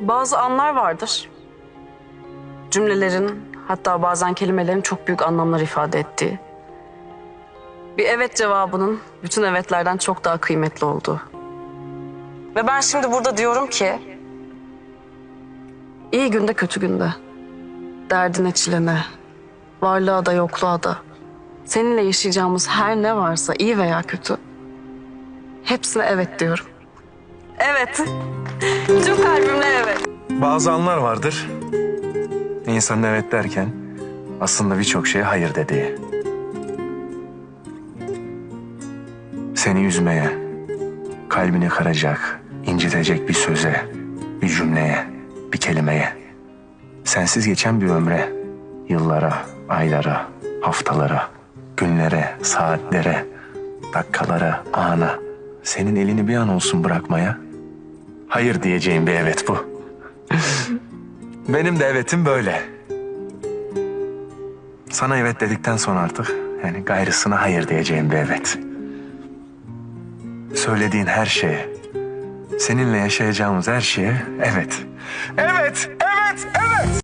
Bazı anlar vardır. Cümlelerin hatta bazen kelimelerin çok büyük anlamlar ifade ettiği. Bir evet cevabının bütün evetlerden çok daha kıymetli olduğu. Ve ben şimdi burada diyorum ki... iyi günde kötü günde. Derdine çilene, varlığa da yokluğa da. Seninle yaşayacağımız her ne varsa iyi veya kötü. Hepsine evet diyorum. Evet. Evet. Bazı anlar vardır. İnsanın evet derken aslında birçok şeye hayır dediği. Seni üzmeye, kalbini kıracak, incitecek bir söze, bir cümleye, bir kelimeye. Sensiz geçen bir ömre, yıllara, aylara, haftalara, günlere, saatlere, dakikalara, ana. Senin elini bir an olsun bırakmaya. Hayır diyeceğim bir evet bu. Benim de evetim böyle. Sana evet dedikten sonra artık yani gayrısına hayır diyeceğim bir evet. Söylediğin her şeye, seninle yaşayacağımız her şeye evet. Evet, evet, evet.